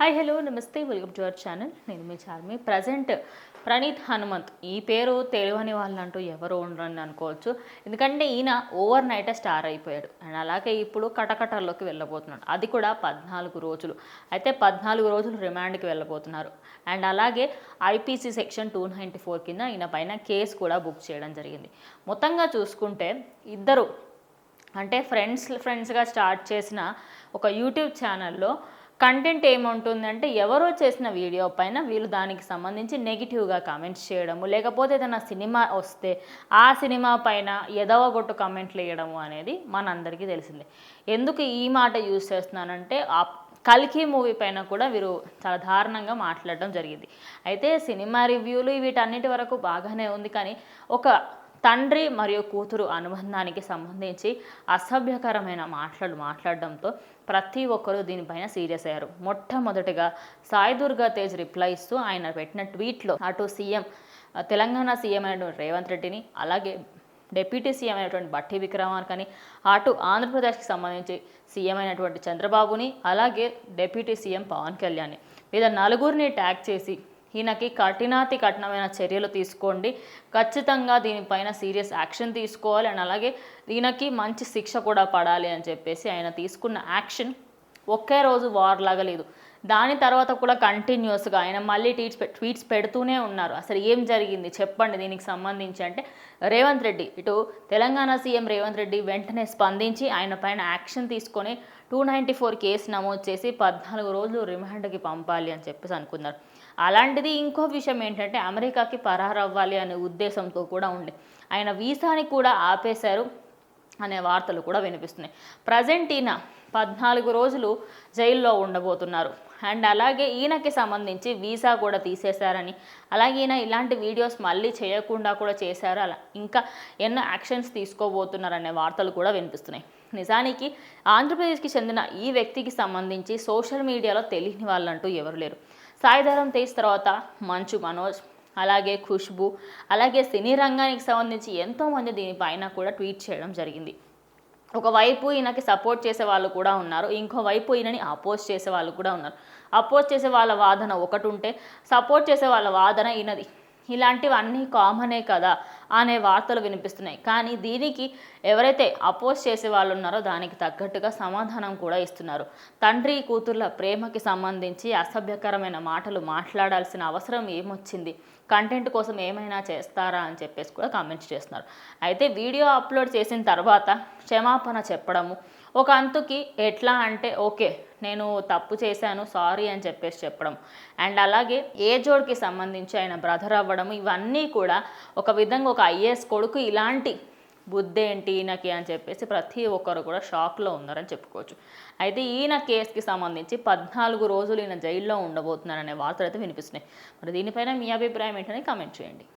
Hi hello namaste welcome to our channel నేను మీ Charmi. Present Praneeth Hanumanth. ఈ పేరు తెలియని వాళ్ళంటూ ఎవరు ఉండరని అనుకోవచ్చు. ఎందుకంటే ఈయన ఓవర్ నైటే స్టార్ అయిపోయాడు. అండ్ అలాగే ఇప్పుడు కటకటల్లోకి వెళ్ళబోతున్నాడు. అది కూడా పద్నాలుగు రోజులు. అయితే పద్నాలుగు రోజులు రిమాండ్కి వెళ్ళబోతున్నారు. అండ్ అలాగే IPC section two ninety four కింద ఈయన పైన కేసు కూడా బుక్ చేయడం జరిగింది. మొత్తంగా చూసుకుంటే ఇద్దరు అంటే ఫ్రెండ్స్ ఫ్రెండ్స్గా స్టార్ట్ చేసిన ఒక యూట్యూబ్ ఛానల్లో కంటెంట్ ఏముంటుందంటే ఎవరో చేసిన వీడియో పైన వీళ్ళు దానికి సంబంధించి నెగిటివ్గా కామెంట్స్ చేయడము లేకపోతే ఏదైనా సినిమా వస్తే ఆ సినిమా పైన ఎదవగొట్టు కామెంట్లు వేయడము అనేది మనందరికీ తెలిసిందే. ఎందుకు ఈ మాట యూజ్ చేస్తున్నానంటే ఆ కల్కి మూవీ పైన కూడా వీరు చాలా దారుణంగా మాట్లాడడం జరిగింది. అయితే సినిమా రివ్యూలు వీటన్నిటి వరకు బాగానే ఉంది కానీ ఒక తండ్రి మరియు కూతురు అనుబంధానికి సంబంధించి అసభ్యకరమైన మాటలు మాట్లాడడంతో ప్రతి ఒక్కరూ దీనిపైన సీరియస్ అయ్యారు. మొట్టమొదటిగా సాయి దుర్గా తేజ్ రిప్లై ఇస్తూ ఆయన పెట్టిన ట్వీట్లో అటు సీఎం తెలంగాణ సీఎం అయినటువంటి రేవంత్ రెడ్డిని అలాగే డిప్యూటీ సీఎం అయినటువంటి బట్టి విక్రమార్కని అటు ఆంధ్రప్రదేశ్కి సంబంధించి సీఎం అయినటువంటి చంద్రబాబుని అలాగే డిప్యూటీ సీఎం పవన్ కళ్యాణ్ని. వీళ్ళ నలుగురిని ట్యాగ్ చేసి ఈయనకి కఠినాతి కఠినమైన చర్యలు తీసుకోండి. ఖచ్చితంగా దీనిపైన సీరియస్ యాక్షన్ తీసుకోవాలి అండ్ అలాగే ఈయనకి మంచి శిక్ష కూడా పడాలి అని చెప్పేసి ఆయన తీసుకున్న యాక్షన్ ఒకే రోజు వార్ లాగా లేదు. దాని తర్వాత కూడా కంటిన్యూస్గా ఆయన మళ్ళీ ట్వీట్స్ ట్వీట్స్ పెడుతూనే ఉన్నారు. అసలు ఏం జరిగింది? చెప్పండి దీనికి సంబంధించి అంటే రేవంత్ రెడ్డి ఇటు తెలంగాణ సీఎం రేవంత్ రెడ్డి వెంటనే స్పందించి ఆయన పైన యాక్షన్ తీసుకొని టూ నైంటీ ఫోర్ కేసు నమోదు చేసి పద్నాలుగు రోజులు రిమాండ్కి పంపాలి అని చెప్పేసి అనుకున్నారు. అలాంటిది ఇంకో విషయం ఏంటంటే అమెరికాకి పరారవ్వాలి అనే ఉద్దేశంతో కూడా ఉండే. ఆయన వీసాని కూడా ఆపేశారు అనే వార్తలు కూడా వినిపిస్తున్నాయి. ప్రజెంట్ ఈయన పద్నాలుగు రోజులు జైల్లో ఉండబోతున్నారు. అండ్ అలాగే ఈయనకి సంబంధించి వీసా కూడా తీసేశారని అలాగే ఈయన ఇలాంటి వీడియోస్ మళ్ళీ చేయకుండా కూడా చేశారు. అలా ఇంకా ఎన్నో యాక్షన్స్ తీసుకోబోతున్నారనే వార్తలు కూడా వినిపిస్తున్నాయి. నిజానికి ఆంధ్రప్రదేశ్కి చెందిన ఈ వ్యక్తికి సంబంధించి సోషల్ మీడియాలో తెలియని వాళ్ళంటూ ఎవరు లేరు. సాయిధరం తేజ్ తర్వాత మంచు మనోజ్ అలాగే ఖుష్బు అలాగే సినీ రంగానికి సంబంధించి ఎంతోమంది దీనిపైన కూడా ట్వీట్ చేయడం జరిగింది. ఒకవైపు ఈయనకి సపోర్ట్ చేసే వాళ్ళు కూడా ఉన్నారు ఇంకోవైపు ఈయనని అపోజ్ చేసే వాళ్ళు కూడా ఉన్నారు. అపోజ్ చేసే వాళ్ళ వాదన ఒకటి ఉంటే సపోర్ట్ చేసే వాళ్ళ వాదన ఈయనది. ఇలాంటివన్నీ కామనే కదా. అనే వార్తలు వినిపిస్తున్నాయి. కానీ దీనికి ఎవరైతే అపోజ్ చేసే వాళ్ళు ఉన్నారో దానికి తగ్గట్టుగా సమాధానం కూడా ఇస్తున్నారు. తండ్రి కూతుర్ల ప్రేమకి సంబంధించి అసభ్యకరమైన మాటలు మాట్లాడాల్సిన అవసరం ఏమొచ్చింది? కంటెంట్ కోసం ఏమైనా చేస్తారా అని చెప్పేసి కూడా కామెంట్స్ చేస్తున్నారు. అయితే వీడియో అప్లోడ్ చేసిన తర్వాత క్షమాపణ చెప్పడము ఒక అంతుకి ఎట్లా అంటే ఓకే నేను తప్పు చేశాను సారీ అని చెప్పేసి చెప్పడం అండ్ అలాగే ఏ జోడ్కి సంబంధించి ఆయన బ్రదర్ అవ్వడం ఇవన్నీ కూడా ఒక విధంగా ఒక ఒక ఐఏఎస్ కొడుకు ఇలాంటి బుద్ధి ఏంటి ఈయనకి అని చెప్పేసి ప్రతి ఒక్కరు కూడా షాక్లో ఉన్నారని చెప్పుకోవచ్చు. అయితే ఈయన కేసుకి సంబంధించి పద్నాలుగు రోజులు ఈయన జైల్లో ఉండబోతున్నారనే వార్తలు అయితే వినిపిస్తున్నాయి. మరి దీనిపైన మీ అభిప్రాయం ఏంటని కామెంట్ చేయండి.